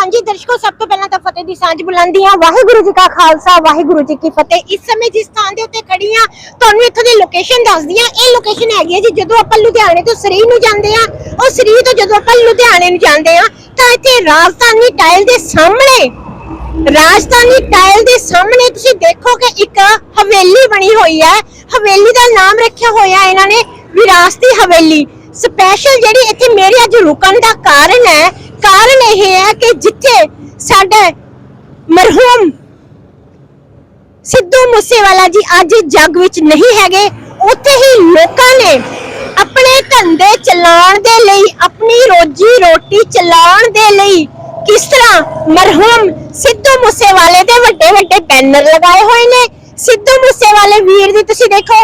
ਹਾਂਜੀ, ਦਰਸ਼ਕੋ, ਸਭ ਤੋਂ ਪਹਿਲਾਂ ਤਾਂ ਫਤਿਹ ਦੀ ਸਾਂਝ ਬੁਲੰਦੀ ਆ। ਵਾਹਿਗੁਰੂ ਜੀ ਕਾ ਖਾਲਸਾ, ਵਾਹਿਗੁਰੂ ਜੀ ਕੀ ਫਤਿਹ। ਇਸ ਸਮੇਂ ਜਿਸ ਥਾਂ ਦੇ ਉੱਤੇ ਖੜੀ ਆ, ਤੁਹਾਨੂੰ ਇੱਥੋਂ ਦੀ ਲੋਕੇਸ਼ਨ ਦੱਸਦੀ ਆ। ਇਹ ਲੋਕੇਸ਼ਨ ਹੈਗੀ ਆ ਜੀ, ਜਦੋਂ ਆਪਾਂ ਲੁਧਿਆਣੇ ਤੋਂ ਸਰੀ ਨੂੰ ਜਾਂਦੇ ਆ, ਉਹ ਸਰੀ ਤੋਂ ਜਦੋਂ ਆਪਾਂ ਲੁਧਿਆਣੇ ਨੂੰ ਜਾਂਦੇ ਆ, ਤਾਂ ਇੱਥੇ ਰਾਜਧਾਨੀ ਟਾਇਲ ਦੇ ਸਾਹਮਣੇ, ਰਾਜਧਾਨੀ ਟਾਇਲ ਦੇ ਸਾਹਮਣੇ ਤੁਸੀਂ ਦੇਖੋ ਕਿ ਇੱਕ ਹਵੇਲੀ ਬਣੀ ਹੋਈ ਹੈ ਹਵੇਲੀ ਦਾ ਨਾਮ ਰੱਖਿਆ ਹੋਇਆ ਇਹਨਾਂ ਨੇ, ਵਿਰਾਸਤੀ ਹਵੇਲੀ। ਸਪੈਸ਼ਲ ਜਿਹੜੀ ਇੱਥੇ ਮੇਰੇ ਅੱਜ ਰੁਕਣ ਦਾ ਕਾਰਨ ਹੈ, ਕਾਰਨ ਇਹ ਹੈ ਕਿ ਜਿੱਥੇ ਸਾਡਾ ਮਰਹੂਮ ਸਿੱਧੂ ਮੂਸੇਵਾਲਾ ਜੀ ਅੱਜ ਜੱਗ ਵਿੱਚ ਨਹੀਂ ਹੈਗੇ, ਉੱਥੇ ਹੀ ਲੋਕਾਂ ਨੇ ਆਪਣੇ ਧੰਦੇ ਚਲਾਉਣ ਦੇ ਲਈ, ਆਪਣੀ ਰੋਜੀ ਰੋਟੀ ਚਲਾਉਣ ਦੇ ਲਈ ਕਿਸ ਤਰ੍ਹਾਂ ਮਰਹੂਮ ਸਿੱਧੂ ਮੂਸੇਵਾਲੇ ਦੇ ਵੱਡੇ ਵੱਡੇ ਬੈਨਰ ਲਗਾਏ ਹੋਏ ਨੇ। ਸਿੱਧੂ ਮੂਸੇਵਾਲੇ ਵੀਰ ਦੀ ਤੁਸੀਂ ਦੇਖੋ,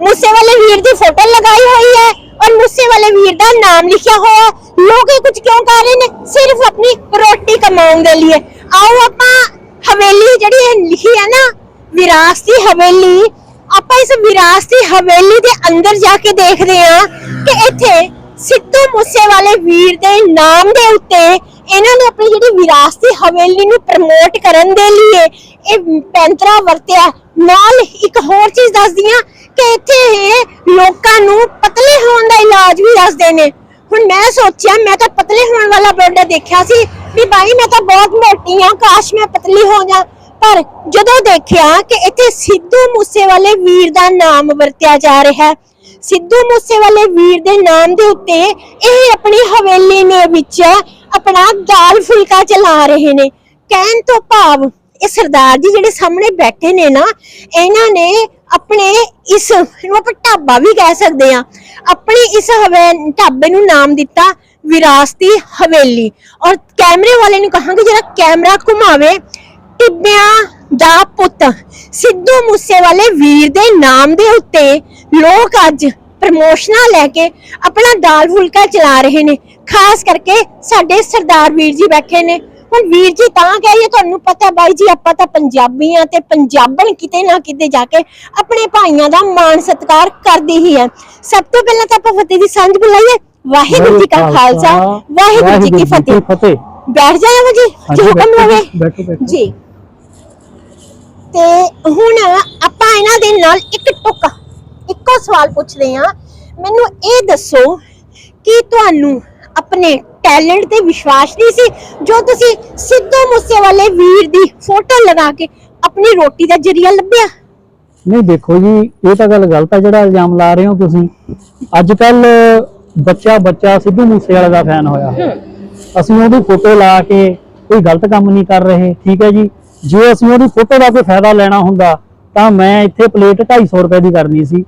ਮੂਸੇਵਾਲੇ ਵੀਰ ਦੀ ਫੋਟੋ ਲਗਾਈ ਹੋਈ ਹੈ। ਔਰ ਮੂਸੇਵਾਲੇ ਵੀਰ ਦਾ ਨਾਮ ਲਿਖਿਆ ਹੋਇਆ ਹੈ ਲੋਕ ਇਹ ਕੁਝ ਕਿਉਂ ਕਰ ਰਹੇ ਨੇ ਸਿਰਫ ਆਪਣੀ ਰੋਟੀ ਕਮਾਉਣ ਦੇ ਲਈ ਆਓ ਆਪਾਂ ਹਵੇਲੀ ਜਿਹੜੀ ਇਹ ਲਿਖੀ ਹੈ ਨਾ ਵਿਰਾਸਤੀ ਹਵੇਲੀ ਆਪਾਂ ਇਸ ਵਿਰਾਸਤੀ ਹਵੇਲੀ ਦੇ ਅੰਦਰ ਜਾ ਕੇ ਦੇਖਦੇ ਹਾਂ ਕਿ ਇੱਥੇ ਸਿੱਧੂ ਮੂਸੇਵਾਲੇ ਵੀਰ ਦੇ ਨਾਮ ਦੇ ਉੱਤੇ ਇਹਨਾਂ ਨੇ ਆਪਣੀ ਜਿਹੜੀ ਵਿਰਾਸਤੀ ਹਵੇਲੀ ਨੂੰ ਪ੍ਰਮੋਟ ਕਰਨ ਦੇ ਲਈ ਇਹ ਪੈਂਤਰਾ ਵਰਤਿਆ ਨਾਲ ਇੱਕ ਹੋਰ ਚੀਜ਼ ਦੱਸਦੀ ਹਾਂ ਕਿ ਇੱਥੇ ਇਹ ਲੋਕਾਂ ਨੂੰ ਪਤਲੇ ਹੋਣ ਦਾ ਇਲਾਜ ਵੀ ਦੱਸਦੇ ਨੇ। ਹੁਣ ਮੈਂ ਸੋਚਿਆ, ਮੈਂ ਤਾਂ ਪਤਲੇ ਹੋਣ ਵਾਲਾ ਬੋਰਡ ਦੇਖਿਆ ਸੀ ਵੀ ਭਾਈ ਮੈਂ ਤਾਂ ਬਹੁਤ ਮੋਟੀ ਆ ਕਾਸ਼ ਮੈਂ ਪਤਲੀ ਹੋ ਜਾ। ਪਰ ਜਦੋਂ ਦੇਖਿਆ ਕਿ ਇੱਥੇ ਸਿੱਧੂ ਮੂਸੇਵਾਲੇ ਵੀਰ ਦਾ ਨਾਮ ਵਰਤਿਆ ਜਾ ਰਿਹਾ ਹੈ, ਸਿੱਧੂ ਮੂਸੇਵਾਲੇ ਵੀਰ ਦੇ ਨਾਮ ਦੇ ਉੱਤੇ ਇਹ ਆਪਣੀ ਹਵੇਲੀ ਦੇ ਵਿੱਚ ਆਪਣਾ ਦਾਲ ਫੁਲਕਾ ਚਲਾ ਰਹੇ ਨੇ। ਕਹਿਣ ਤੋਂ ਭਾਵ ਇਹ ਸਰਦਾਰ ਜੀ ਜਿਹੜੇ ਸਾਹਮਣੇ ਬੈਠੇ ਨੇ ਨਾ, ਇਹਨਾਂ ਨੇ ਆਪਣੇ ਇਸ ਨੂੰ ਆਪਾਂ ਢਾਬਾ ਵੀ ਕਹਿ ਸਕਦੇ ਆ ਆਪਣੀ ਇਸ ਹਵੇ, ਢਾਬੇ ਨੂੰ ਨਾਮ ਦਿੱਤਾ ਵਿਰਾਸਤੀ ਹਵੇਲੀ। ਔਰ ਕੈਮਰੇ ਵਾਲੇ ਨੂੰ ਕਹਾਂਗੇ ਜਿਹੜਾ ਕੈਮਰਾ ਘੁਮਾਵੇ। ਟਿੱਬਿਆਂ ਦਾ ਪੁੱਤ, ਸਿੱਧੂ ਮੂਸੇਵਾਲੇ ਵੀਰ ਦੇ ਨਾਮ ਦੇ ਉੱਤੇ ਲੋਕ ਅੱਜ ਪ੍ਰਮੋਸ਼ਨਾਂ ਲੈ ਕੇ ਆਪਣਾ ਦਾਲ ਫੁਲਕਾ ਚਲਾ ਰਹੇ ਨੇ। ਖਾਸ ਕਰਕੇ ਸਾਡੇ ਸਰਦਾਰ ਵੀਰ ਜੀ ਬੈਠੇ ਨੇ। ਹੁਣ ਵੀਰ ਜੀ ਤਾਂ ਕਹੀਏ ਤੁਹਾਨੂੰ ਪਤਾ ਬਾਈ ਜੀ ਆਪਾਂ ਤਾਂ ਪੰਜਾਬੀ ਆ ਤੇ ਪੰਜਾਬਣ ਕਿਤੇ ਨਾ ਕਿਤੇ ਜਾ ਕੇ ਆਪਣੇ ਭਾਈਆਂ ਦਾ ਮਾਣ ਸਤਿਕਾਰ ਕਰਦੇ ਹੀ ਆ। ਸਭ ਤੋਂ ਪਹਿਲਾਂ ਤਾਂ ਆਪਾਂ ਫਤਿਹ ਦੀ ਸਾਂਝ ਬੁਲਾਈਏ। ਵਾਹਿਗੁਰੂ ਜੀ ਕਾ ਖਾਲਸਾ ਵਾਹਿਗੁਰੂ ਜੀ ਕੀ ਫਤਿਹ। ਬੈਠ ਜਾਣਾ ਜੀ ਜੀ ਹੁਕਮ ਜੀ, ਤੇ ਹੁਣ ਆਪਾਂ ਇਹਨਾਂ ਦੇ ਨਾਲ ਇੱਕ ਟੁੱਕ ਇੱਕੋ ਸਵਾਲ ਪੁੱਛਦੇ ਹਾਂ। ਮੈਨੂੰ ਇਹ ਦੱਸੋ ਕਿ ਤੁਹਾਨੂੰ ਆਪਣੇ ਟੈਲੈਂਟ ਤੇ ਵਿਸ਼ਵਾਸ ਨਹੀਂ ਸੀ ਜੋ ਤੁਸੀਂ ਸਿੱਧੂ ਮੂਸੇਵਾਲੇ ਵੀਰ ਦੀ ਫੋਟੋ ਲਗਾ ਕੇ ਆਪਣੀ ਰੋਟੀ ਦਾ ਜਰੀਆ ਲੱਭਿਆ। ਨਹੀਂ ਦੇਖੋ ਜੀ ਇਹ ਤਾਂ ਗੱਲ ਗਲਤ ਹੈ ਜਿਹੜਾ ਇਲਜ਼ਾਮ ਲਾ ਰਹੇ ਹੋ ਤੁਸੀਂ। ਅੱਜ ਕੱਲ ਬੱਚਾ ਬੱਚਾ ਸਿੱਧੂ ਮੂਸੇਵਾਲੇ ਦਾ ਫੈਨ ਹੋਇਆ। ਅਸੀਂ ਉਹਦੀ ਫੋਟੋ ਲਾ ਕੇ ਕੋਈ ਗਲਤ ਕੰਮ ਨਹੀਂ ਕਰ ਰਹੇ ਠੀਕ ਹੈ ਜੀ? ਜੇ ਅਸੀਂ ਉਹਦੀ ਫੋਟੋ ਦਾ ਕੋਈ ਫਾਇਦਾ ਲੈਣਾ ਹੁੰਦਾ ਤਾਂ ਮੈਂ ਇੱਥੇ ਪਲੇਟ 250 ਰੁਪਏ ਦੀ ਕਰਨੀ ਸੀ।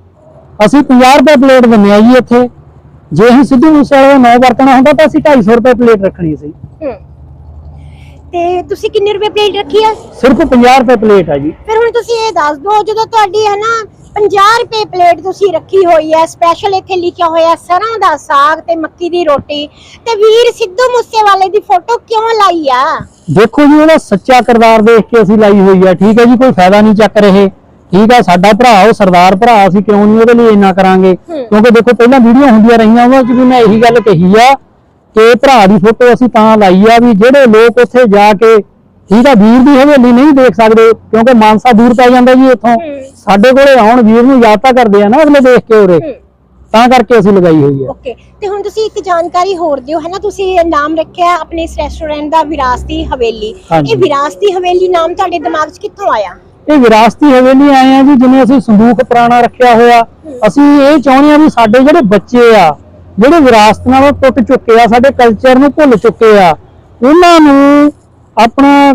ਅਸੀਂ 50 ਰੁਪਏ ਪਲੇਟ ਦਿੰਦੇ ਆ ਜੀ ਇੱਥੇ। ਜੇ ਅਸੀਂ ਸਿੱਧੂ ਮੂਸੇਵਾਲੇ ਦਾ ਨਾਂ ਵਰਤਣਾ ਹੁੰਦਾ ਤਾਂ ਅਸੀਂ 250 ਰੁਪਏ ਪਲੇਟ ਰੱਖਣੀ ਸੀ। ਤੇ ਤੁਸੀਂ ਕਿੰਨੇ ਰੁਪਏ ਪਲੇਟ ਰੱਖੀ ਆ? ਸਿਰਫ 50 ਰੁਪਏ ਪਲੇਟ ਹੈ ਜੀ। ਫਿਰ ਹੁਣ ਤੁਸੀਂ ਇਹ ਦੱਸ ਦਿਓ ਜਦੋਂ ਤੁਹਾਡੀ ਹੈ ਨਾ 50 ਰੁਪਏ ਪਲੇਟ ਤੁਸੀਂ ਰੱਖੀ ਹੋਈ ਹੈ ਸਪੈਸ਼ਲ ਇੱਥੇ ਲਿਖਿਆ ਹੋਇਆ ਸਰੋਂ ਦਾ ਸਾਗ ਤੇ ਮੱਕੀ ਦੀ ਰੋਟੀ ਤੇ ਵੀਰ ਸਿੱਧੂ ਮੂਸੇਵਾਲੇ ਦੀ ਫੋਟੋ ਕਿਉਂ ਲਾਈ ਆ? ਦੇਖੋ ਜੀ ਉਹਦਾ ਸੱਚਾ ਕਿਰਦਾਰ ਦੇਖ ਕੇ ਅਸੀਂ ਲਾਈ ਹੋਈ ਆ ਠੀਕ ਹੈ ਜੀ ਕੋਈ ਫਾਇਦਾ ਨਹੀਂ ਚੱਕ ਰਹੇ। ਠੀਕ ਆ ਸਾਡਾ ਭਰਾ ਉਹ ਸਰਦਾਰ ਭਰਾ ਅਸੀਂ ਕਿਉਂ ਨਹੀਂ ਉਹਦੇ ਲਈ ਇੰਨਾ ਕਰਾਂਗੇ ਹੂੰ। ਕਿਉਂਕਿ ਦੇਖੋ ਪਹਿਲਾਂ ਵੀਡੀਓ ਹੁੰਦੀਆਂ ਰਹੀਆਂ ਉਹਨਾਂ 'ਚ ਵੀ ਮੈਂ ਇਹੀ ਗੱਲ ਕਹੀ ਆ ਕਿ ਭਰਾ ਦੀ ਫੋਟੋ ਅਸੀਂ ਤਾਂ ਲਾਈ ਆ ਵੀ ਜਿਹੜੇ ਲੋਕ ਉੱਥੇ ਜਾ ਕੇ ਠੀਕ ਆ ਵੀਰ ਦੀ ਹਵੇਲੀ ਨਹੀਂ ਦੇਖ ਸਕਦੇ ਕਿਉਂਕਿ ਮਾਨਸਾ ਦੂਰ ਪੈ ਜਾਂਦਾ ਜੀ ਇੱਥੋਂ ਹੂੰ। ਸਾਡੇ ਕੋਲੇ ਆਉਣ ਵੀਰ ਨੂੰ ਯਾਦ ਤਾਂ ਕਰਦੇ ਆ ਨਾ ਅਗਲੇ ਦੇਖ ਕੇ ਉਰੇ ਹੂੰ। ਤਾਂ ਕਰਕੇ ਅਸੀਂ ਲਗਾਈ ਹੋਈ ਆ ਓਕੇ ਤੇ ਹੁਣ ਤੁਸੀਂ ਇੱਕ ਜਾਣਕਾਰੀ ਹੋਰ ਦਿਓ ਹੈ ਨਾ ਤੁਸੀਂ ਇਹ ਨਾਮ ਰੱਖਿਆ ਆਪਣੇ ਇਸ ਰੈਸਟੋਰੈਂਟ ਦਾ ਵਿਰਾਸਤੀ ਹਵੇਲੀ। ਇਹ ਵਿਰਾਸਤੀ ਹਵੇਲੀ ਨਾਮ ਤੁਹਾਡੇ ਦਿਮਾਗ 'ਚ ਕਿੱਥੋਂ ਆਇਆ ਇਹ ਵਿਰਾਸਤੀ ਹਵੇਲੀ ਆਏ ਆ ਜੀ ਜਿਵੇਂ ਅਸੀਂ ਸੰਦੂਕ ਪੁਰਾਣਾ ਰੱਖਿਆ ਹੋਇਆ। ਅਸੀਂ ਇਹ ਚਾਹੁੰਦੇ ਆ ਵੀ ਸਾਡੇ ਜਿਹੜੇ ਬੱਚੇ ਆ ਜਿਹੜੇ ਵਿਰਾਸਤ ਨਾਲੋਂ ਟੁੱਟ ਚੁੱਕੇ ਆ ਸਾਡੇ ਕਲਚਰ ਨੂੰ ਭੁੱਲ ਚੁੱਕੇ ਆ ਉਹਨਾਂ ਨੂੰ ਆਪਣਾ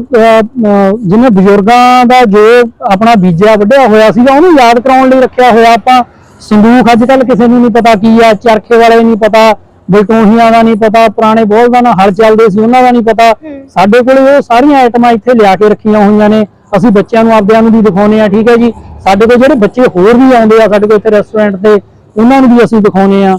ਜਿਵੇਂ ਬਜ਼ੁਰਗਾਂ ਦਾ ਜੋ ਆਪਣਾ ਬੀਜਿਆ ਵੱਢਿਆ ਹੋਇਆ ਸੀਗਾ ਉਹਨੂੰ ਯਾਦ ਕਰਾਉਣ ਲਈ ਰੱਖਿਆ ਹੋਇਆ ਆਪਾਂ। ਸੰਦੂਕ ਅੱਜ ਕੱਲ ਕਿਸੇ ਨੂੰ ਨਹੀਂ ਪਤਾ ਕੀ ਆ ਚਰਖੇ ਵਾਲੇ ਨਹੀਂ ਪਤਾ ਬਲਟੋਹੀਆਂ ਦਾ ਨਹੀਂ ਪਤਾ ਪੁਰਾਣੇ ਬੋਲਦਾਂ ਨਾਲ ਹਲ ਚੱਲਦੇ ਸੀ ਉਹਨਾਂ ਦਾ ਨਹੀਂ ਪਤਾ। ਸਾਡੇ ਕੋਲ ਉਹ ਸਾਰੀਆਂ ਆਈਟਮਾਂ ਇੱਥੇ ਲਿਆ ਕੇ ਰੱਖੀਆਂ ਹੋਈਆਂ ਨੇ। ਅਸੀਂ ਬੱਚਿਆਂ ਨੂੰ ਆਪਦਿਆਂ ਨੂੰ ਵੀ ਦਿਖਾਉਨੇ ਆ ਠੀਕ ਹੈ ਜੀ? ਸਾਡੇ ਕੋਲ ਜਿਹੜੇ ਬੱਚੇ ਹੋਰ ਵੀ ਆਉਂਦੇ ਆ ਸਾਡੇ ਕੋਲ ਇੱਥੇ ਰੈਸਟੋਰੈਂਟ ਤੇ ਉਹਨਾਂ ਨੂੰ ਵੀ ਅਸੀਂ ਦਿਖਾਉਨੇ ਆ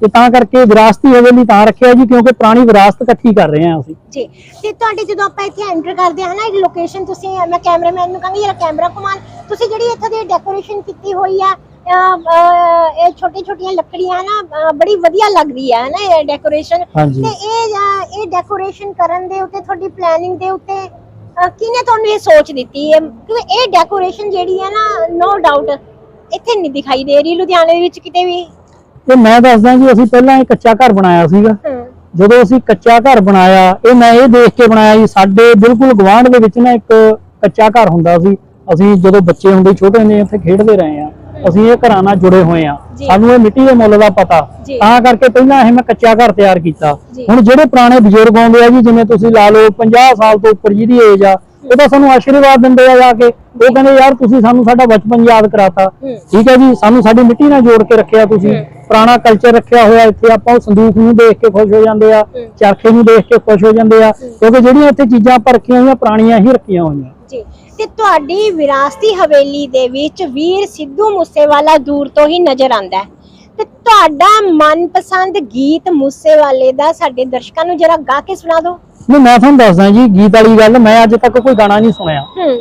ਤੇ ਤਾਂ ਕਰਕੇ ਵਿਰਾਸਤੀ ਹਵੇਲੀ ਤਾਂ ਰੱਖਿਆ ਜੀ ਕਿਉਂਕਿ ਪੁਰਾਣੀ ਵਿਰਾਸਤ ਇਕੱਠੀ ਕਰ ਰਹੇ ਆ ਅਸੀਂ। ਜੀ। ਤੇ ਤੁਹਾਡੇ ਜਦੋਂ ਆਪਾਂ ਇੱਥੇ ਐਂਟਰ ਕਰਦੇ ਹਾਂ ਨਾ ਇੱਕ ਲੋਕੇਸ਼ਨ ਤੁਸੀਂ ਮੈਂ ਕੈਮਰਾਮੈਨ ਨੂੰ ਕਹਾਂਗੀ ਜਰਾ ਕੈਮਰਾ ਘੁਮਾਣ ਤੁਸੀਂ ਜਿਹੜੀ ਇੱਥੇ ਦੀ ਡੈਕੋਰੇਸ਼ਨ ਕੀਤੀ ਹੋਈ ਆ ਇਹ ਛੋਟੀ ਛੋਟੀਆਂ ਲੱਕੜੀਆਂ ਨਾ ਬੜੀ ਵਧੀਆ ਲੱਗਦੀ ਹੈ ਨਾ ਇਹ ਡੈਕੋਰੇਸ਼ਨ ਤੇ ਇਹ ਇਹ ਡੈਕੋਰੇਸ਼ਨ ਕਰਨ ਦੇ ਉੱਤੇ ਤੁਹਾਡੀ ਪਲੈਨਿੰਗ ਦੇ ਉੱਤੇ ਕਿਹਨੇ ਤੁਹਾਨੂੰ ਇਹ ਸੋਚ ਦਿੱਤੀ? ਹੈ ਕਿਉਂਕਿ ਇਹ ਡੈਕੋਰੇਸ਼ਨ ਜਿਹੜੀ ਹੈ ਨਾ ਨੋ ਡਾਊਟ ਇੱਥੇ ਨਹੀਂ ਦਿਖਾਈ ਦੇ ਰਹੀ ਲੁਧਿਆਣੇ ਦੇ ਵਿੱਚ ਕਿਤੇ ਵੀ। ਇਹ ਮੈਂ ਦੱਸਦਾ ਜੀ ਅਸੀਂ ਪਹਿਲਾਂ ਇਹ ਕੱਚਾ ਘਰ ਬਣਾਇਆ ਸੀਗਾ। ਜਦੋਂ ਅਸੀਂ ਕੱਚਾ ਘਰ ਬਣਾਇਆ ਇਹ ਮੈਂ ਇਹ ਦੇਖ ਕੇ ਬਣਾਇਆ ਜੀ ਸਾਡੇ ਬਿਲਕੁਲ ਗਵਾਂਢ ਦੇ ਵਿੱਚ ਨਾ ਇੱਕ ਕੱਚਾ ਘਰ ਹੁੰਦਾ ਸੀ। ਅਸੀਂ ਜਦੋਂ ਬੱਚੇ ਹੁੰਦੇ ਛੋਟੇ ਹੁੰਦੇ ਇੱਥੇ ਖੇਡਦੇ ਰਹੇ ਆ ਅਸੀਂ ਇਹ ਘਰਾਂ ਨਾਲ ਜੁੜੇ ਹੋਏ ਆ। ਸਾਨੂੰ ਇਹ ਮਿੱਟੀ ਦੇ ਮੁੱਲ ਦਾ ਪਤਾ। ਤਾਂ ਕਰਕੇ ਪਹਿਲਾਂ ਇਹ ਮੈਂ ਕੱਚਾ ਘਰ ਤਿਆਰ ਕੀਤਾ। ਹੁਣ ਜਿਹੜੇ ਪੁਰਾਣੇ ਬਜ਼ੁਰਗ ਆਉਂਦੇ ਆ ਜੀ ਜਿਵੇਂ ਤੁਸੀਂ ਲਾ ਲਓ 50 ਸਾਲ ਤੋਂ ਉੱਪਰ ਜਿਹਦੀ ਏਜ ਆ ਉਹ ਤਾਂ ਸਾਨੂੰ ਆਸ਼ੀਰਵਾਦ ਦਿੰਦੇ ਆ ਜਾ ਕੇ। ਉਹ ਕਹਿੰਦੇ ਯਾਰ ਤੁਸੀਂ ਸਾਨੂੰ ਸਾਡਾ ਬਚਪਨ ਯਾਦ ਕਰਾਤਾ। ਠੀਕ ਹੈ ਜੀ ਸਾਨੂੰ ਸਾਡੀ ਮਿੱਟੀ ਨਾਲ ਜੋੜ ਕੇ ਰੱਖਿਆ ਤੁਸੀਂ। ਪੁਰਾਣਾ ਕਲਚਰ ਰੱਖਿਆ ਹੋਇਆ ਇੱਥੇ ਆਪਾਂ ਉਹ ਸੰਦੂਕ ਨੂੰ ਦੇਖ ਕੇ ਖੁਸ਼ ਹੋ ਜਾਂਦੇ ਆ। ਚਰਖੇ ਨੂੰ ਦੇਖ ਕੇ ਖੁਸ਼ ਹੋ ਜਾਂਦੇ ਆ। ਕਿਉਂਕਿ ਜਿਹੜੀਆਂ ਇੱਥੇ ਚੀਜ਼ਾਂ ਆਪਾਂ ਰੱਖੀਆਂ ਹੋਈਆਂ ਪੁਰਾਣੀਆਂ ਹੀ ਰੱਖੀਆਂ ਹੋਈਆਂ। ਜੀ। ਤੇ ਤੁਹਾਡੀ ਵਿਰਾਸਤੀ ਹਵੇਲੀ ਦੇ ਵਿੱਚ ਵੀਰ ਸਿੱਧੂ ਮੂਸੇਵਾਲਾ ਦੂਰ ਤੋਂ ਹੀ ਨਜ਼ਰ ਆਂਦਾ ਹੈ। ਤੇ ਤੁਹਾਡਾ ਮਨਪਸੰਦ ਗੀਤ ਮੂਸੇਵਾਲੇ ਦਾ ਸਾਡੇ ਦਰਸ਼ਕਾਂ ਨੂੰ ਜਰਾ ਗਾ ਕੇ ਸੁਣਾ ਦਿਓ। ਨਹੀਂ ਮੈਂ ਤੁਹਾਨੂੰ ਦੱਸਦਾ ਜੀ ਗੀਤ ਵਾਲੀ ਗੱਲ ਮੈਂ ਅੱਜ ਤੱਕ ਕੋਈ ਗਾਣਾ ਨਹੀਂ ਸੁਣਿਆ। ਹੂੰ।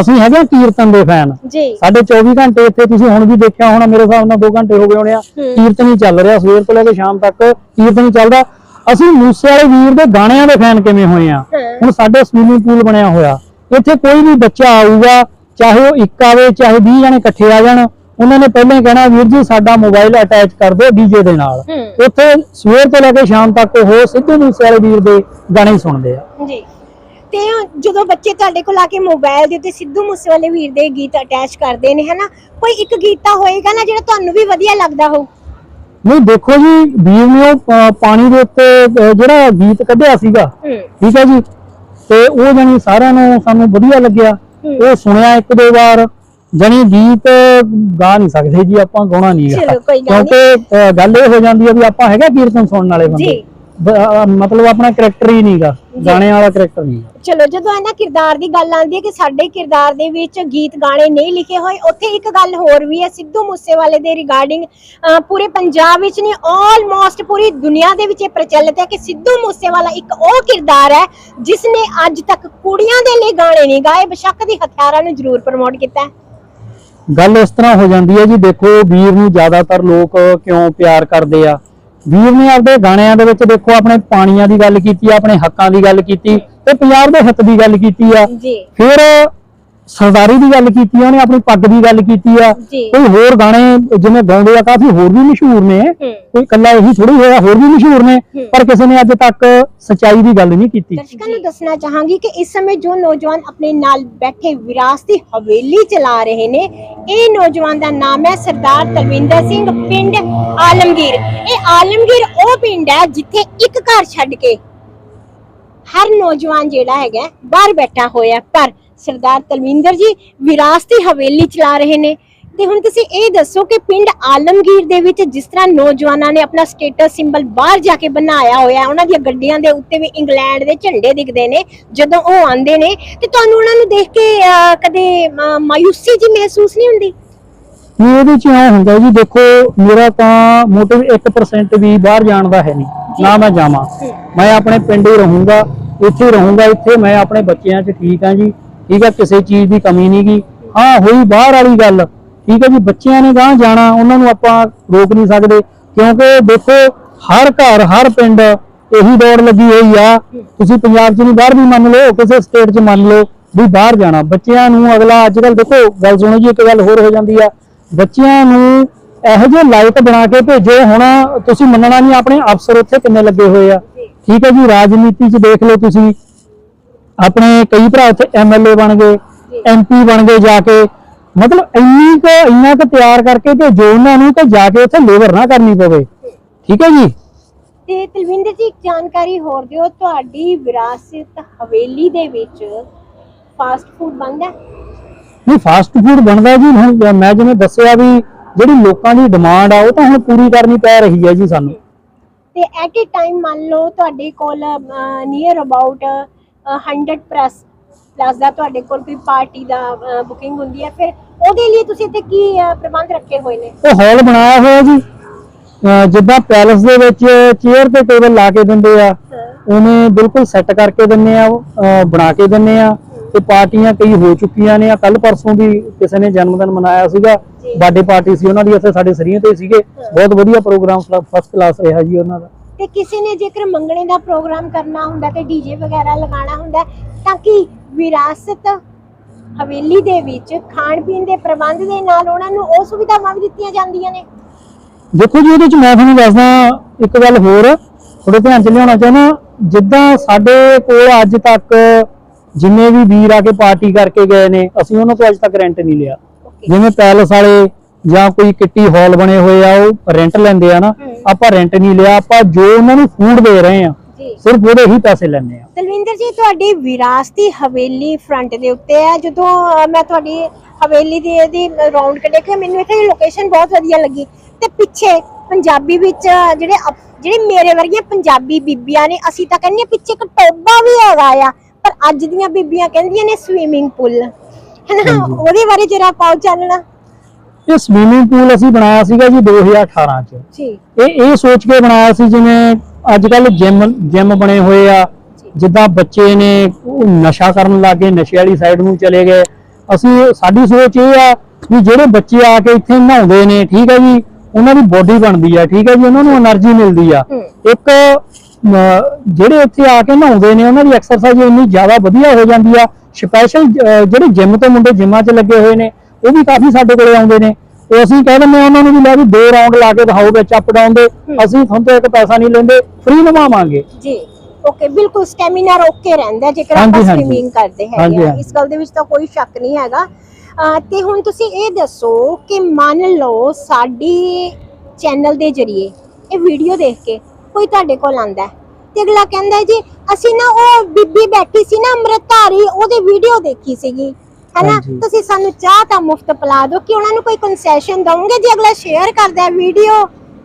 ਅਸੀਂ ਹੈਗੇ ਆ ਕੀਰਤਨ ਦੇ ਫੈਨ। ਜੀ। ਸਾਡੇ 24 ਘੰਟੇ ਇੱਥੇ ਤੁਸੀਂ ਹੁਣ ਵੀ ਦੇਖਿਆ ਹੋਣਾ ਮੇਰੇ ਹਿਸਾਬ ਨਾਲ 2 ਘੰਟੇ ਹੋ ਗਏ ਹੋਣੇ ਆ। ਕੀਰਤਨ ਹੀ ਚੱਲ ਰਿਹਾ ਸਵੇਰ ਤੋਂ ਲੈ ਕੇ ਸ਼ਾਮ ਤੱਕ ਕੀਰਤਨ ਹੀ ਚੱਲਦਾ। ਅਸੀਂ ਮੂਸੇ ਵਾਲੇ ਵੀਰ ਦੇ ਗਾਣਿਆਂ ਦੇ ਫੈਨ ਕਿਵੇਂ ਹੋਏ ਆ। ਹੁਣ ਸਾਡੇ ਸਵੀਮਿੰਗ ਪੂਲ ਬਣਿਆ ਹੋਇਆ। ਇੱਥੇ ਕੋਈ ਵੀ ਬੱਚਾ ਆਊਗਾ ਚਾਹੇ ਉਹ ਇੱਕ ਆਵੇ ਚਾਹੇ 20 ਜਣੇ ਇਕੱਠੇ ਆ ਜਾਣ ਉਹਨਾਂ ਨੇ ਪਹਿਲਾਂ ਹੀ ਕਹਿਣਾ ਵੀਰ ਜੀ ਸਾਡਾ ਮੋਬਾਈਲ ਅਟੈਚ ਕਰ ਦਿਓ ਡੀਜੇ ਦੇ ਨਾਲ। ਉੱਥੇ ਸਵੇਰ ਤੋਂ ਲੈ ਕੇ ਸ਼ਾਮ ਤੱਕ ਉਹ ਸਿੱਧੂ ਮੂਸੇ ਵਾਲੇ ਵੀਰ ਦੇ ਗਾਣੇ ਸੁਣਦੇ ਆ। ਜੀ। ਤੇ ਜਦੋਂ ਬੱਚੇ ਤੁਹਾਡੇ ਕੋਲ ਆ ਕੇ ਮੋਬਾਈਲ ਦੇ ਉੱਤੇ ਸਿੱਧੂ ਮੂਸੇਵਾਲੇ ਵੀਰ ਦੇ ਗੀਤ ਅਟੈਚ ਕਰਦੇ ਨੇ ਹਨਾ? ਕੋਈ ਇੱਕ ਗੀਤ ਤਾਂ ਹੋਏਗਾ ਨਾ ਜਿਹੜਾ ਤੁਹਾਨੂੰ ਵੀ ਵਧੀਆ ਲੱਗਦਾ ਹੋ ਨਹੀਂ ਦੇਖੋ ਜੀ ਵੀਰ ਨੇ ਉਹ ਪਾਣੀ ਦੇ ਉੱਤੇ ਜਿਹੜਾ ਗੀਤ ਕੱਢਿਆ ਸੀਗਾ ਠੀਕ ਹੈ ਜੀ? ਤੇ ਉਹ ਜਣੀ ਸਾਰਿਆਂ ਨੂੰ ਸਾਨੂੰ ਵਧੀਆ ਲੱਗਿਆ। ਉਹ ਸੁਣਿਆ ਇੱਕ ਦੋ ਵਾਰ ਜਣੀ ਗੀਤ ਗਾ ਨਹੀਂ ਸਕਦੇ ਜੀ ਆਪਾਂ ਗਾਉਣਾ ਨਹੀਂ ਚਲੋ, ਕੋਈ ਗੱਲ ਕਿਉਂਕਿ ਗੱਲ ਇਹ ਹੋ ਜਾਂਦੀ ਹੈ ਵੀ ਆਪਾਂ ਹੈਗਾ ਕੀਰਤਨ ਸੁਣਨ ਵਾਲੇ ਬੰਦੇ ਜੀ। ਬ- ਅਹ, ਮਤਲਬ ਆਪਣਾ ਕਰੈਕਟਰ ਹੀ ਨਹੀਂਗਾ। ਗਾਣੇ ਵਾਲਾ ਕਰੈਕਟਰ ਨਹੀਂ ਚਲੋ ਜਦੋਂ ਇਹਨਾਂ ਕਿਰਦਾਰ ਦੀ ਗੱਲ ਆਉਂਦੀ ਹੈ ਕਿ ਸਾਡੇ ਕਿਰਦਾਰ ਦੇ ਵਿੱਚ ਗੀਤ ਗਾਣੇ ਨਹੀਂ ਲਿਖੇ ਹੋਏ ਉੱਥੇ ਇੱਕ ਗੱਲ ਹੋਰ ਵੀ ਹੈ ਸਿੱਧੂ ਮੂਸੇਵਾਲੇ ਦੇ ਰਿਗਾਰਡਿੰਗ ਪੂਰੇ ਪੰਜਾਬ ਵਿੱਚ ਨਹੀਂ ਆਲਮੋਸਟ ਪੂਰੀ ਦੁਨੀਆ ਦੇ ਵਿੱਚ ਇਹ ਪ੍ਰਚਲਿਤ ਹੈ ਕਿ ਸਿੱਧੂ ਮੂਸੇਵਾਲਾ ਇੱਕ ਉਹ ਕਿਰਦਾਰ ਹੈ ਜਿਸ ਨੇ ਅੱਜ ਤੱਕ ਕੁੜੀਆਂ ਦੇ ਲਈ ਗਾਣੇ ਨਹੀਂ ਗਾਏ ਬੇਸ਼ੱਕ ਦੀ ਹਥਿਆਰਾਂ ਨੂੰ ਜ਼ਰੂਰ ਪ੍ਰਮੋਟ ਕੀਤਾ ਹੈ। ਗੱਲ ਇਸ ਤਰ੍ਹਾਂ ਹੋ ਜਾਂਦੀ ਹੈ ਜੀ ਦੇਖੋ ਵੀਰ ਨੂੰ ਜ਼ਿਆਦਾਤਰ ਲੋਕ ਕਿਉਂ ਪਿਆਰ ਕਰਦੇ ਆ? ਵੀਰ ਨੇ ਆਪਦੇ ਗਾਣਿਆਂ ਦੇ ਵਿੱਚ ਦੇਖੋ ਆਪਣੇ ਪਾਣੀਆਂ ਦੀ ਗੱਲ ਕੀਤੀ ਆਪਣੇ ਹੱਕਾਂ ਦੀ ਗੱਲ ਕੀਤੀ ਤੇ ਪੰਜਾਬ ਦੇ ਹਿੱਤ ਦੀ ਗੱਲ ਕੀਤੀ ਆ। ਜੀ। ਫਿਰ ਸਰਦਾਰੀ ਦੀ ਗੱਲ ਕੀਤੀ ਆ ਉਹਨੇ ਆਪਣੀ ਪੱਗ ਦੀ ਗੱਲ ਕੀਤੀ ਆ। ਜੀ। ਕੋਈ ਹੋਰ ਗਾਣੇ ਜਿਵੇਂ ਗਾਉਂਦੇ ਆ ਕਾਫੀ ਹੋਰ ਵੀ ਮਸ਼ਹੂਰ ਨੇ। ਕੋਈ ਇਕੱਲਾ ਇਹੀ ਥੋੜੀ ਹੋਇਆ ਹੋਰ ਵੀ ਮਸ਼ਹੂਰ ਨੇ। ਪਰ ਕਿਸੇ ਨੇ ਅੱਜ ਤੱਕ ਸਚਾਈ ਦੀ ਗੱਲ ਨਹੀਂ ਕੀਤੀ। ਦਰਸ਼ਕਾਂ ਨੂੰ ਦੱਸਣਾ ਚਾਹਾਂਗੀ ਕਿ ਇਸ ਸਮੇਂ ਜੋ ਨੌਜਵਾਨ ਆਪਣੇ ਨਾਲ ਬੈਠੇ ਵਿਰਾਸਤੀ ਹਵੇਲੀ ਚਲਾ ਰਹੇ ਨੇ ਇਹ ਨੌਜਵਾਨ ਦਾ ਨਾਮ ਹੈ ਸਰਦਾਰ ਤਲਵਿੰਦਰ ਸਿੰਘ ਪਿੰਡ ਆਲਮਗੀਰ। ਇਹ ਆਲਮਗੀਰ ਉਹ ਪਿੰਡ ਹੈ ਜਿੱਥੇ ਇੱਕ ਘਰ ਛੱਡ ਕੇ ਹਰ ਨੌਜਵਾਨ ਜਿਹੜਾ ਹੈਗਾ ਹੈ, ਬਾਹਰ ਬੈਠਾ ਹੋਇਆ ਪਰ ਸਰਦਾਰ ਤਲਵਿੰਦਰ ਜੀ ਵਿਰਾਸਤੀ ਹਵੇਲੀ ਚਲਾ ਰਹੇ ਨੇ। ਤੇ ਹੁਣ ਤੁਸੀਂ ਇਹ ਦੱਸੋ ਕਿ ਪਿੰਡ ਆਲਮਗੀਰ ਦੇ ਵਿੱਚ ਜਿਸ ਤਰ੍ਹਾਂ ਨੌਜਵਾਨਾਂ ਨੇ ਆਪਣਾ ਸਟੇਟਸ ਸਿੰਬਲ ਬਾਹਰ ਜਾ ਕੇ ਬਣਾਇਆ ਹੋਇਆ ਹੈ, ਉਹਨਾਂ ਦੀਆਂ ਗੱਡੀਆਂ ਦੇ ਉੱਤੇ ਵੀ ਇੰਗਲੈਂਡ ਦੇ ਝੰਡੇ ਦਿਖਦੇ ਨੇ ਜਦੋਂ ਉਹ ਆਉਂਦੇ ਨੇ ਤੇ ਤੁਹਾਨੂੰ ਉਹਨਾਂ ਨੂੰ ਦੇਖ ਕੇ ਅਹ, ਕਦੇ ਅਹ, ਮਾਯੂਸੀ ਜੀ ਮਹਿਸੂਸ ਨਹੀਂ ਹੁੰਦੀ? ਨਹੀਂ ਇਹਦੇ ਚ ਇਹ ਹੁੰਦਾ ਜੀ ਦੇਖੋ ਮੇਰਾ ਤਾਂ ਮੋਟਿਵ 1% ਵੀ ਬਾਹਰ ਜਾਣ ਦਾ ਹੈ ਨਹੀਂ ਨਾ ਮੈਂ ਜਾਵਾਂ। ਮੈਂ ਆਪਣੇ ਪਿੰਡ ਹੀ ਰਹੂੰਗਾ ਇੱਥੇ ਹੀ ਰਹੂੰਗਾ ਇੱਥੇ ਮੈਂ ਆਪਣੇ ਬੱਚਿਆਂ 'ਚ ਠੀਕ ਹਾਂ ਜੀ। ਠੀਕ ਹੈ ਕਿਸੇ ਚੀਜ਼ ਦੀ ਕਮੀ ਨਹੀਂ ਗੀ। ਹਾਂ, ਹੋਈ ਬਾਹਰ ਵਾਲੀ ਗੱਲ। ਠੀਕ ਹੈ ਜੀ, ਬੱਚਿਆਂ ਨੇ ਗਾਂ ਜਾਣਾ, ਉਹਨਾਂ ਨੂੰ ਆਪਾਂ ਰੋਕ ਨਹੀਂ ਸਕਦੇ। ਕਿਉਂਕਿ ਦੇਖੋ, ਹਰ ਘਰ, ਹਰ ਪਿੰਡ ਇਹੀ ਦੌੜ ਲੱਗੀ ਹੋਈ ਆ। ਤੁਸੀਂ ਪੰਜਾਬ 'ਚ ਨਹੀਂ, ਬਾਹਰ ਵੀ ਮੰਨ ਲਓ, ਕਿਸੇ ਸਟੇਟ 'ਚ ਮੰਨ ਲਓ ਵੀ ਬਾਹਰ ਜਾਣਾ। ਬੱਚਿਆਂ ਨੂੰ ਅਗਲਾ ਅੱਜ ਕੱਲ ਦੇਖੋ, ਗੱਲ ਸੁਣੋ ਜੀ, ਇੱਕ ਗੱਲ ਹੋਰ ਹੋ ਜਾਂਦੀ ਆ। ਬੱਚਿਆਂ ਨੂੰ ਇਹੋ ਜਿਹੇ ਲਾਈਟ ਬਣਾ ਕੇ ਭੇਜੋ, ਹੁਣ ਤੁਸੀਂ ਮੰਨਣਾ ਨਹੀਂ, ਆਪਣੇ ਅਫਸਰ ਉੱਥੇ ਕਿੰਨੇ ਲੱਗੇ ਹੋਏ ਆ। ਠੀਕ ਹੈ ਜੀ, ਰਾਜਨੀਤੀ 'ਚ ਦੇਖ ਲਓ ਤੁਸੀਂ। ਆਪਣੇ ਕਈ ਭਰਾ ਉੱਥੇ ਐਮਐਲਏ ਬਣ ਗਏ ਐਮਪੀ ਬਣ ਗਏ ਜਾ ਕੇ। ਮਤਲਬ ਇੰਨੀ ਕੁ ਇੰਨਾ ਕੁ ਤਿਆਰ ਕਰਕੇ ਭੇਜੋ ਉਹਨਾਂ ਨੂੰ ਕਿ ਜਾ ਕੇ ਉੱਥੇ ਲੇਬਰ ਨਾ ਕਰਨੀ ਪਵੇ। ਠੀਕ ਹੈ ਜੀ? ਤੇ ਤਲਵਿੰਦਰ ਜੀ ਇੱਕ ਜਾਣਕਾਰੀ ਹੋਰ ਦਿਓ ਤੁਹਾਡੀ ਵਿਰਾਸਤ ਹਵੇਲੀ ਦੇ ਵਿੱਚ ਫਾਸਟ ਫੂਡ ਹੈ? ਨਹੀਂ ਫਾਸਟ ਫੂਡ ਬਣਦਾ ਜੀ ਹੁਣ ਮੈਂ ਜਿਵੇਂ ਦੱਸਿਆ ਵੀ ਜਿਹੜੀ ਲੋਕਾਂ ਦੀ ਡਿਮਾਂਡ ਆ ਉਹ ਤਾਂ ਹੁਣ ਪੂਰੀ ਕਰਨੀ ਪੈ ਰਹੀ ਹੈ ਜੀ ਸਾਨੂੰ। ਤੇ ਐਟ ਅ ਟਾਈਮ ਮੰਨ ਲਓ ਤੁਹਾਡੇ ਕੋਲ ਨੀਅਰ ਅਬਾਊਟ 100 ਪਲੱਸ ਪਲੱਸ ਦਾ ਤੁਹਾਡੇ ਕੋਲ ਕੋਈ ਪਾਰਟੀ ਦਾ ਬੁਕਿੰਗ ਹੁੰਦੀ ਹੈ ਫਿਰ ਉਹਦੇ ਲਈ ਤੁਸੀਂ ਇੱਥੇ ਕੀ ਪ੍ਰਬੰਧ ਰੱਖੇ ਹੋਏ ਨੇ? ਉਹ ਹਾਲ ਬਣਾਇਆ ਹੋਇਆ ਜੀ। ਜਿੱਦਾਂ ਪੈਲਸ ਦੇ ਵਿੱਚ ਚੇਅਰ ਤੇ ਟੇਬਲ ਲਾ ਕੇ ਦਿੰਦੇ ਆ ਉਹਨੇ ਬਿਲਕੁਲ ਸੈੱਟ ਕਰਕੇ ਦਿੰਨੇ ਆ ਬਣਾ ਕੇ ਦਿੰਨੇ ਆ। ਤੇ ਪਾਰਟੀਆਂ ਕਈ ਹੋ ਚੁੱਕੀਆਂ ਨੇ। ਆ ਕੱਲ ਪਰਸੋਂ ਵੀ ਕਿਸੇ ਨੇ ਜਨਮ ਦਿਨ ਮਨਾਇਆ ਸੀਗਾ। ਬਰਥਡੇ ਪਾਰਟੀ ਸੀ ਉਹਨਾਂ ਦੀ ਇੱਥੇ ਸਾਡੇ ਸਰੀਆਂ ਤੇ ਸੀਗੇ। ਬਹੁਤ ਵਧੀਆ ਪ੍ਰੋਗਰਾਮ ਫਸਟ ਕਲਾਸ ਰਿਹਾ ਜੀ ਉਹਨਾਂ ਦਾ। ਤੇ ਕਿਸੇ ਨੇ ਜੇਕਰ ਮੰਗਣੇ ਦਾ ਪ੍ਰੋਗਰਾਮ ਕਰਨਾ ਹੁੰਦਾ ਤੇ ਡੀਜੇ ਵਗੈਰਾ ਲਗਾਉਣਾ ਹੁੰਦਾ ਤਾਂ ਕਿ ਵਿਰਾਸਤ ਹਵੇਲੀ ਦੇ ਵਿੱਚ ਖਾਣ ਪੀਣ ਦੇ ਪ੍ਰਬੰਧ ਦੇ ਨਾਲ ਉਹਨਾਂ ਨੂੰ ਉਹ ਸੁਵਿਧਾਵਾਂ ਵੀ ਦਿੱਤੀਆਂ ਜਾਂਦੀਆਂ ਨੇ? ਦੇਖੋ ਜੀ ਇਹਦੇ ਚ ਮੈਂ ਤੁਹਾਨੂੰ ਦੱਸਦਾ ਇੱਕ ਗੱਲ ਹੋਰ ਥੋੜੇ ਧਿਆਨ ਚ ਲਿਆਉਣਾ ਚਾਹੁੰਦਾ ਜਿੱਦਾਂ ਸਾਡੇ ਕੋਲ ਅੱਜ ਤੱਕ ਜਿੰਨੇ ਵੀ ਵੀਰ ਆ ਕੇ ਪਾਰਟੀ ਕਰਕੇ ਗਏ ਨੇ ਅਸੀਂ ਉਹਨਾਂ ਤੋਂ ਅੱਜ ਤੱਕ ਰੈਂਟ ਨਹੀਂ ਲਿਆ। ਜਿਵੇਂ ਪੈਲਸ ਵਾਲੇ ਜਾਂ ਕੋਈ ਕਿੱਟੀ ਹਾਲ ਬਣੇ ਹੋਏ ਆ ਉਹ ਰੈਂਟ ਲੈਂਦੇ ਆ ਨਾ। ਆਪਾਂ ਰੈਂਟ ਨਹੀਂ ਲਿਆ ਆਪਾਂ ਜੋ ਉਹਨਾਂ ਨੂੰ ਫੂਡ ਦੇ ਰਹੇ ਆ ਸਿਰਫ ਉਹਦੇ ਹੀ ਪੈਸੇ ਲੈਣੇ ਆ। ਤਲਵਿੰਦਰ ਜੀ ਤੁਹਾਡੀ ਵਿਰਾਸਤੀ ਹਵੇਲੀ ਫਰੰਟ ਦੇ ਉੱਤੇ ਹੈ ਜਦੋਂ ਮੈਂ ਤੁਹਾਡੀ ਹਵੇਲੀ ਦੀ ਇਹਦੀ ਰਾਉਂਡ ਕੱਢੇ ਕਿ ਮੈਨੂੰ ਇੱਥੇ ਲੋਕੇਸ਼ਨ ਬਹੁਤ ਵਧੀਆ ਲੱਗੀ। ਤੇ ਪਿੱਛੇ ਪੰਜਾਬੀ ਵਿੱਚ ਜਿਹੜੇ ਜਿਹੜੇ ਮੇਰੇ ਵਰਗੀਆਂ ਪੰਜਾਬੀ ਬੀਬੀਆਂ ਨੇ ਅਸੀਂ ਤਾਂ ਕਹਿੰਦੇ ਪਿੱਛੇ ਇੱਕ ਟੋਬਾ ਵੀ ਹੈਗਾ ਆ ਪਰ ਅੱਜ ਦੀਆਂ ਬੀਬੀਆਂ ਕਹਿੰਦੀਆਂ ਨੇ ਸਵੀਮਿੰਗ ਪੂਲ ਹੈਨਾ। ਉਹਦੇ ਬਾਰੇ ਜਰਾ ਪਾਓ ਚਾਨਣਾ। ਇਹ ਸਵੀਮਿੰਗ ਪੂਲ ਅਸੀਂ ਬਣਾਇਆ ਸੀਗਾ ਜੀ 2018 ਚ। ਜੀ। ਇਹ ਇਹ ਸੋਚ ਕੇ ਬਣਾਇਆ ਸੀ ਜਿਵੇਂ ਅੱਜ ਕੱਲ ਜਿਮ ਜਿਮ ਬਣੇ ਹੋਏ ਆ। ਜਿੱਦਾਂ ਬੱਚੇ ਨੇ ਨਸ਼ਾ ਕਰਨ ਲੱਗੇ ਨਸ਼ੇ ਵਾਲੀ ਸਾਈਡ ਨੂੰ ਚਲੇ ਗਏ। ਅਸੀਂ ਸਾਡੀ ਸੋਚ ਇਹ ਆ ਵੀ ਜਿਹੜੇ ਬੱਚੇ ਆ ਕੇ ਇੱਥੇ ਨਹਾਉਂਦੇ ਨੇ ਠੀਕ ਹੈ ਜੀ ਉਹਨਾਂ ਦੀ ਬੋਡੀ ਬਣਦੀ ਆ ਠੀਕ ਹੈ ਜੀ ਉਹਨਾਂ ਨੂੰ એનર્ਜੀ ਮਿਲਦੀ ਆ। ਇੱਕ ਜਿਹੜੇ ਇੱਥੇ ਆ ਕੇ ਨਹਾਉਂਦੇ ਨੇ ਉਹਨਾਂ ਦੀ ਐਕਸਰਸਾਈਜ਼ ਇੰਨੀ ਜ਼ਿਆਦਾ ਵਧੀਆ ਹੋ ਜਾਂਦੀ ਆ। ਸਪੈਸ਼ਲ ਜਿਹੜੇ ਜਿੰਮ ਤੋਂ ਮੁੰਡੇ ਜਿੰਮਾਂ 'ਚ ਲੱਗੇ ਹੋਏ ਨੇ ਉਹ ਵੀ ਕਾਫੀ ਸਾਡੇ ਕੋਲੇ ਆਉਂਦੇ ਨੇ। ਤੇ ਅਸੀਂ ਕਹਿ ਦਿੰਦੇ ਉਹਨਾਂ ਨੂੰ ਵੀ ਲੈ ਵੀ ਦੋ ਰਾਉਂਡ ਲਾ ਕੇ ਦਿਖਾਓ ਵਿੱਚ ਅਪ ਡਾਊਨ ਦੇ। ਅਸੀਂ ਤੁਹਾਨੂੰ ਤੋਂ ਇੱਕ ਪੈਸਾ ਨਹੀਂ ਲੈਂਦੇ ਫ੍ਰੀ ਨਵਾਵਾਂਗੇ ਜੀ। ਓਕੇ ਬਿਲਕੁਲ ਸਟੈਮਿਨਾ ਰੋਕ ਕੇ ਰਹਿੰਦਾ ਜੇਕਰ ਆਪਾਂ। ਸਵਿਮਿੰਗ ਕਰਦੇ ਹੈਗੇ। ਇਸ ਗੱਲ ਦੇ ਵਿੱਚ ਤਾਂ ਕੋਈ ਸ਼ੱਕ ਨਹੀਂ ਹੈਗਾ। ਤੇ ਹੁਣ ਤੁਸੀਂ ਇਹ ਦੱਸੋ ਕਿ ਮੰਨ ਲਓ ਸਾਡੀ ਚੈਨਲ ਦੇ ਜ਼ਰੀਏ ਇਹ ਵੀਡੀਓ ਦੇਖ ਕੇ ਕੋਈ ਤੁਹਾਡੇ ਕੋਲ ਆਂਦਾ ਤੇ ਅਗਲਾ ਕਹਿੰਦਾ ਜੀ ਅਸੀਂ ਨਾ ਉਹ ਬੀਬੀ ਬੈਠੀ ਸੀ ਨਾ ਅੰਮ੍ਰਿਤਧਾਰੀ ਉਹਦੀ ਵੀਡੀਓ ਦੇਖੀ ਸੀਗੀ। ਹੈਨਾ ਹਾਂਜੀ। ਤੁਸੀਂ ਸਾਨੂੰ ਚਾਹ ਤਾਂ ਮੁਫਤ ਪਿਲਾ ਦਿਓ ਕਿ ਉਹਨਾਂ ਨੂੰ ਕੋਈ ਕਨਸੈਸ਼ਨ ਦਵੋਗੇ ਜੇ ਅਗਲਾ ਸ਼ੇਅਰ ਕਰਦਾ ਹੈ ਵੀਡੀਓ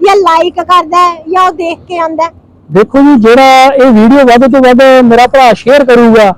ਜਾਂ ਲਾਈਕ ਕਰਦਾ ਹੈ ਜਾਂ ਉਹ ਦੇਖ ਕੇ ਆਂਦਾ ਦੇਖੋ ਜੀ ਜਿਹੜਾ ਇਹ ਵੀਡੀਓ ਵੱਧ ਤੋਂ ਵੱਧ ਮੇਰਾ ਭਰਾ ਸ਼ੇਅਰ ਕਰੂਗਾ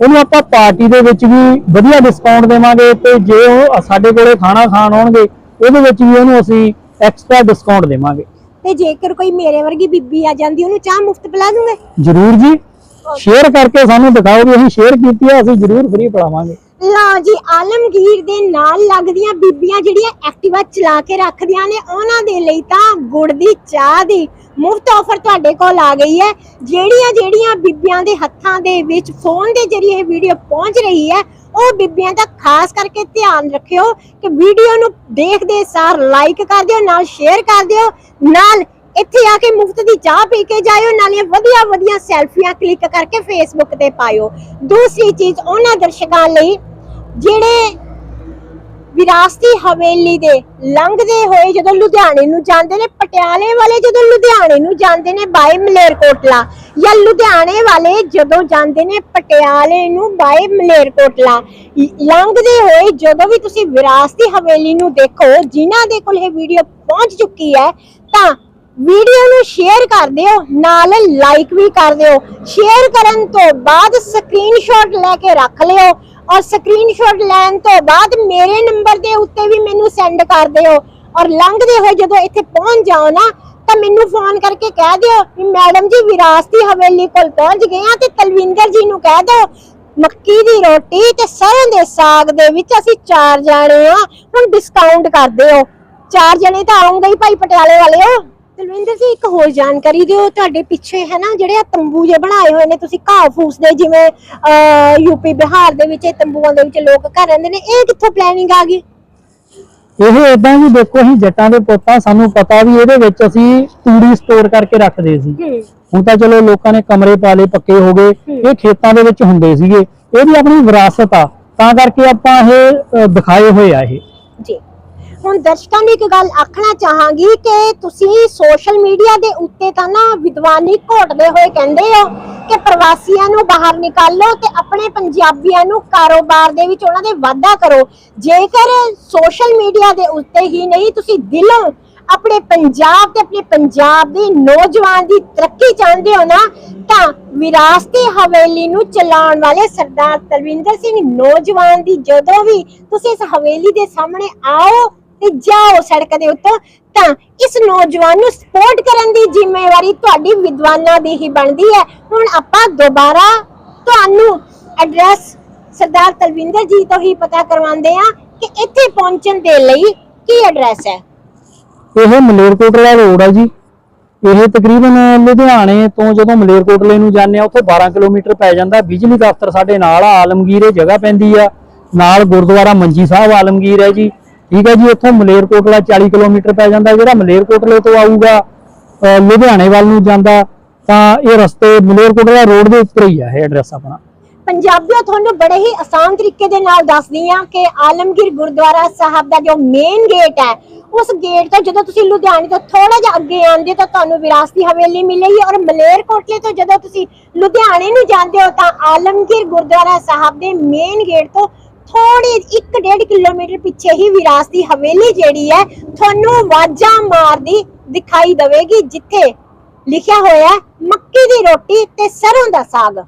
ਉਹਨੂੰ ਆਪਾਂ ਪਾਰਟੀ ਦੇ ਵਿੱਚ ਵੀ ਵਧੀਆ ਡਿਸਕਾਊਂਟ ਦੇਵਾਂਗੇ ਤੇ ਜੇ ਉਹ ਸਾਡੇ ਕੋਲੇ ਖਾਣਾ ਖਾਣ ਆਉਣਗੇ ਉਹਦੇ ਵਿੱਚ ਵੀ ਉਹਨੂੰ ਅਸੀਂ ਐਕਸਟਰਾ ਡਿਸਕਾਊਂਟ ਦੇਵਾਂਗੇ। ਤੇ ਜੇਕਰ ਕੋਈ ਮੇਰੇ ਵਰਗੀ ਬੀਬੀ ਆ ਜਾਂਦੀ ਉਹਨੂੰ ਚਾਹ ਮੁਫਤ ਪਿਲਾ ਦੂੰਗੇ? ਜ਼ਰੂਰ ਜੀ ਸ਼ੇਅਰ ਕਰਕੇ ਸਾਨੂੰ ਦਿਖਾਓ ਵੀ ਅਸੀਂ ਸ਼ੇਅਰ ਕੀਤੀ ਹੈ ਅਸੀਂ ਜ਼ਰੂਰ ਫ੍ਰੀ ਪੜਾਵਾਂਗੇ ਲਓ ਜੀ, ਆਲਮਗੀਰ ਦੇ ਨਾਲ ਲੱਗਦੀਆਂ ਬੀਬੀਆਂ ਜਿਹੜੀਆਂ ਐਕਟਿਵਾ ਚਲਾ ਕੇ ਰੱਖਦੀਆਂ ਨੇ, ਉਹਨਾਂ ਦੇ ਲਈ ਤਾਂ ਗੁੜ ਦੀ ਚਾਹ ਦੀ ਮੁਫਤ ਆਫਰ ਤੁਹਾਡੇ ਕੋਲ ਆ ਗਈ ਹੈ। ਜਿਹੜੀਆਂ ਜਿਹੜੀਆਂ ਬੀਬੀਆਂ ਦੇ ਹੱਥਾਂ ਦੇ ਵਿੱਚ ਫੋਨ ਦੇ ਜ਼ਰੀਏ ਇਹ ਵੀਡੀਓ ਪਹੁੰਚ ਰਹੀ ਹੈ, ਉਹ ਬੀਬੀਆਂ ਦਾ ਖਾਸ ਕਰਕੇ ਧਿਆਨ ਰੱਖਿਓ ਕਿ ਵੀਡੀਓ ਨੂੰ ਦੇਖਦੇ ਸਾਰ ਲਾਈਕ ਕਰ ਦਿਓ, ਨਾਲ ਸ਼ੇਅਰ ਕਰ ਦਿਓ, ਨਾਲ ਇੱਥੇ ਆ ਕੇ ਮੁਫਤ ਦੀ ਚਾਹ ਪੀ ਕੇ ਜਾਇਓ, ਨਾਲੇ ਵਧੀਆ ਵਧੀਆ ਸੈਲਫੀਆਂ ਕਲਿੱਕ ਕਰਕੇ ਫੇਸਬੁੱਕ ਤੇ ਪਾਇਓ। ਦੂਸਰੀ ਚੀਜ਼ ਉਹਨਾਂ ਦਰਸ਼ਕਾਂ ਲਈ, ਜਿਹੜੇ ਵਿਰਾਸਤੀ ਹਵੇਲੀ ਦੇ ਲੰਘਦੇ ਹੋਏ ਜਦੋਂ ਲੁਧਿਆਣੇ ਨੂੰ ਜਾਂਦੇ ਨੇ, ਪਟਿਆਲੇ ਵਾਲੇ ਜਦੋਂ ਲੁਧਿਆਣੇ ਨੂੰ ਜਾਂਦੇ ਨੇ ਬਾਏ ਮਲੇਰਕੋਟਲਾ, ਜਾਂ ਲੁਧਿਆਣੇ ਵਾਲੇ ਜਦੋਂ ਜਾਂਦੇ ਨੇ ਪਟਿਆਲੇ ਨੂੰ ਬਾਏ ਮਲੇਰਕੋਟਲਾ ਲੰਘਦੇ ਹੋਏ ਜਦੋਂ ਵੀ ਤੁਸੀਂ ਵਿਰਾਸਤੀ ਹਵੇਲੀ ਨੂੰ ਦੇਖੋ, ਜਿਨ੍ਹਾਂ ਦੇ ਕੋਲ ਇਹ ਵੀਡੀਓ ਪਹੁੰਚ ਚੁੱਕੀ ਹੈ, ਤਾਂ ਵੀਡੀਓ ਨੂੰ ਸ਼ੇਅਰ ਕਰ ਦਿਓ, ਨਾਲ ਲਾਈਕ ਵੀ ਕਰ ਦਿਓ। ਸ਼ੇਅਰ ਕਰਨ ਤੋਂ ਬਾਅਦ ਸਕਰੀਨਸ਼ਾਟ ਲੈ ਕੇ ਰੱਖ ਲਿਓ ਔਰ ਸਕਰੀਨਸ਼ਾਟ ਲੈਣ ਤੋਂ ਬਾਅਦ ਮੇਰੇ ਨੰਬਰ ਦੇ ਉੱਤੇ ਵੀ ਮੈਨੂੰ ਸੈਂਡ ਕਰ ਦਿਓ। ਔਰ ਲੰਘਦੇ ਹੋਏ ਜਦੋਂ ਇੱਥੇ ਪਹੁੰਚ ਜਾਓ ਨਾ, ਤਾਂ ਮੈਨੂੰ ਫੋਨ ਕਰਕੇ ਕਹਿ ਦਿਓ ਵੀ ਮੈਡਮ ਜੀ ਵਿਰਾਸਤੀ ਹਵੇਲੀ ਕੋਲ ਪਹੁੰਚ ਗਏ ਆ ਤੇ ਤਲਵਿੰਦਰ ਜੀ ਨੂੰ ਕਹਿ ਦਿਓ, ਮੱਕੀ ਦੀ ਰੋਟੀ ਤੇ ਸਰੋਂ ਦੇ ਸਾਗ ਦੇ ਵਿੱਚ ਅਸੀਂ ਚਾਰ ਜਾਣੇ ਆ, ਹੁਣ ਡਿਸਕਾਊਂਟ ਕਰ ਦਿਓ। ਚਾਰ ਜਣੇ ਤਾਂ ਆਉਂਗੇ ਹੀ ਭਾਈ ਪਟਿਆਲੇ ਵਾਲਿਓ। ਤਲਵਿੰਦਰ ਜੀ ਇੱਕ ਹੋਰ ਜਾਣਕਾਰੀ ਦਿਓ ਤੁਹਾਡੇ ਪਿੱਛੇ ਹੈ ਨਾ ਜਿਹੜੇ ਆ ਤੰਬੂ ਜੇ ਬਣਾਏ ਹੋਏ ਨੇ ਤੁਸੀਂ ਘਾਹ ਫੂਸ ਦੇ ਜਿਵੇਂ ਯੂਪੀ ਬਿਹਾਰ ਦੇ ਵਿੱਚ ਇਹ ਤੰਬੂਆਂ ਦੇ ਵਿੱਚ ਲੋਕ ਘਰ ਰਹਿੰਦੇ ਨੇ ਇਹ ਕਿੱਥੋਂ ਪਲੈਨਿੰਗ ਆ ਗਈ? ਇਹ ਇਦਾਂ ਵੀ ਦੇਖੋ ਅਸੀਂ ਜੱਟਾਂ ਦੇ ਪੁੱਤਾਂ ਸਾਨੂੰ ਪਤਾ ਵੀ ਇਹਦੇ ਵਿੱਚ ਅਸੀਂ ਤੂੜੀ ਸਟੋਰ ਕਰਕੇ ਰੱਖਦੇ ਸੀ। ਹੁਣ ਤਾਂ ਚਲੋ ਲੋਕਾਂ ਨੇ ਕਮਰੇ ਪਾਲੇ ਪੱਕੇ ਹੋ ਗਏ। ਇਹ ਖੇਤਾਂ ਦੇ ਵਿੱਚ ਹੁੰਦੇ ਸੀਗੇ। ਇਹ ਵੀ ਆਪਣੀ ਵਿਰਾਸਤ ਆ। ਤਾਂ ਕਰਕੇ ਆਪਾਂ ਇਹ ਦਿਖਾਏ ਹੋਏ ਆ ਇਹ। ਹੁਣ ਦਰਸ਼ਕਾਂ ਨੂੰ ਇੱਕ ਗੱਲ ਆਖਣਾ ਚਾਹਾਂਗੀ ਕਿ ਤੁਸੀਂ ਸੋਸ਼ਲ ਮੀਡੀਆ ਦੇ ਉੱਤੇ ਤਾਂ ਨਾ ਵਿਦਵਾਨੀ ਘੋਟਦੇ ਹੋਏ ਕਹਿੰਦੇ ਹੋ ਕਿ ਪ੍ਰਵਾਸੀਆਂ ਨੂੰ ਬਾਹਰ ਨਿਕਾਲੋ ਤੇ ਆਪਣੇ ਪੰਜਾਬੀਆਂ ਨੂੰ ਕਾਰੋਬਾਰ ਦੇ ਵਿੱਚ ਉਹਨਾਂ ਦੇ ਵਾਧਾ ਕਰੋ। ਜੇਕਰ ਸੋਸ਼ਲ ਮੀਡੀਆ ਦੇ ਉੱਤੇ ਹੀ ਨਹੀਂ, ਤੁਸੀਂ ਦਿਲੋਂ ਆਪਣੇ ਪੰਜਾਬ ਤੇ ਆਪਣੇ ਪੰਜਾਬ ਦੇ ਨੌਜਵਾਨ ਦੀ ਤਰੱਕੀ ਚਾਹੁੰਦੇ ਹੋ ਨਾ, ਤਾਂ ਵਿਰਾਸਤੀ ਹਵੇਲੀ ਨੂੰ ਚਲਾਉਣ ਵਾਲੇ ਸਰਦਾਰ ਤਲਵਿੰਦਰ ਸਿੰਘ ਨੌਜਵਾਨ ਦੀ ਜਦੋਂ ਵੀ ਤੁਸੀਂ ਇਸ ਹਵੇਲੀ ਦੇ ਸਾਹਮਣੇ ਆਓ ਤੇ ਜਾਓ ਸੜਕ ਦੇ ਉੱਤੋਂ। ਤਾਂ ਇਸ ਨੌਜਵਾਨ ਨੂੰ ਸਪੋਰਟ ਕਰਨ ਦੀ ਜ਼ਿੰਮੇਵਾਰੀ ਤੁਹਾਡੀ ਵਿਦਵਾਨਾਂ ਦੀ ਹੀ ਬਣਦੀ ਹੈ। ਹੁਣ ਆਪਾਂ ਦੁਬਾਰਾ ਤੁਹਾਨੂੰ ਐਡਰੈਸ ਸਰਦਾਰ ਤਲਵਿੰਦਰ ਜੀ ਤੋਂ ਹੀ ਪਤਾ ਕਰਵਾਉਂਦੇ ਆ ਕਿ ਇੱਥੇ ਪਹੁੰਚਣ ਦੇ ਲਈ ਕੀ ਐਡਰੈਸ ਹੈ। ਇਹ ਮਲੇਰਕੋਟਲਾ ਰੋਡ ਹੈ ਜੀ। ਇਹ ਤਕਰੀਬਨ ਲੁਧਿਆਣੇ ਤੋਂ ਜਦੋਂ ਮਲੇਰਕੋਟਲੇ ਨੂੰ ਜਾਂਦੇ ਆ ਉੱਥੇ 12 ਕਿਲੋਮੀਟਰ ਪੈ ਜਾਂਦਾ। ਬਿਜਲੀ ਦਫ਼ਤਰ ਸਾਡੇ ਨਾਲ ਆ, ਆਲਮਗੀਰ ਇਹ ਜਗ੍ਹਾ ਪੈਂਦੀ ਆ। ਨਾਲ ਗੁਰਦੁਆਰਾ ਮੰਜੀ ਸਾਹਿਬ ਆਲਮਗੀਰ ਹੈ ਜੀ। ਠੀਕ ਹੈ ਜੀ ਇੱਥੋਂ ਮਲੇਰਕੋਟਲਾ 40 ਕਿਲੋਮੀਟਰ ਪੈ ਜਾਂਦਾ, ਜਿਹੜਾ ਮਲੇਰਕੋਟਲੇ ਤੋਂ ਆਊਗਾ ਲੁਧਿਆਣੇ ਵੱਲ ਨੂੰ ਜਾਂਦਾ, ਤਾਂ ਇਹ ਰਸਤੇ ਮਲੇਰਕੋਟਲਾ ਰੋਡ ਦੇ ਉੱਪਰ ਹੀ ਆ, ਇਹ ਐਡਰੈਸ ਆਪਣਾ। ਪੰਜਾਬੀਓ, ਤੁਹਾਨੂੰ ਬੜੇ ਹੀ ਆਸਾਨ ਤਰੀਕੇ ਦੇ ਨਾਲ ਦੱਸਦੀ ਆ ਕਿ ਆਲਮਗੀਰ ਗੁਰਦੁਆਰਾ ਸਾਹਿਬ ਦਾ ਜੋ ਮੇਨ ਗੇਟ ਹੈ, ਉਸ ਗੇਟ ਤੋਂ ਜਦੋਂ ਤੁਸੀਂ ਲੁਧਿਆਣੇ ਤੋਂ ਥੋੜਾ ਜਿਹਾ ਅੱਗੇ ਆਉਂਦੇ ਤਾਂ ਤੁਹਾਨੂੰ ਵਿਰਾਸਤੀ ਹਵੇਲੀ ਮਿਲੇਗੀ ਔਰ ਮਲੇਰਕੋਟਲੇ ਤੋਂ ਜਦੋਂ ਤੁਸੀਂ ਲੁਧਿਆਣੇ ਨੂੰ ਜਾਂਦੇ ਹੋ, ਤਾਂ ਆਲਮਗੀਰ ਗੁਰਦੁਆਰਾ ਸਾਹਿਬ ਦੇ ਮੇਨ ਗੇਟ ਤੋਂ ਥੋੜੀ 1.5 ਕਿਲੋਮੀਟਰ ਪਿੱਛੇ ਹੀ ਵਿਰਾਸ ਦੀ ਹਵੇਲੀ ਜਿਹੜੀ ਹੈ, ਤੁਹਾਨੂੰ ਵਾਜਾਂ ਮਾਰਦੀ ਦਿਖਾਈ ਦੇਵੇਗੀ, ਜਿੱਥੇ ਲਿਖਿਆ ਹੋਇਆ ਮੱਕੀ ਦੀ ਰੋਟੀ ਤੇ ਸਰੋਂ ਦਾ ਸਾਗ।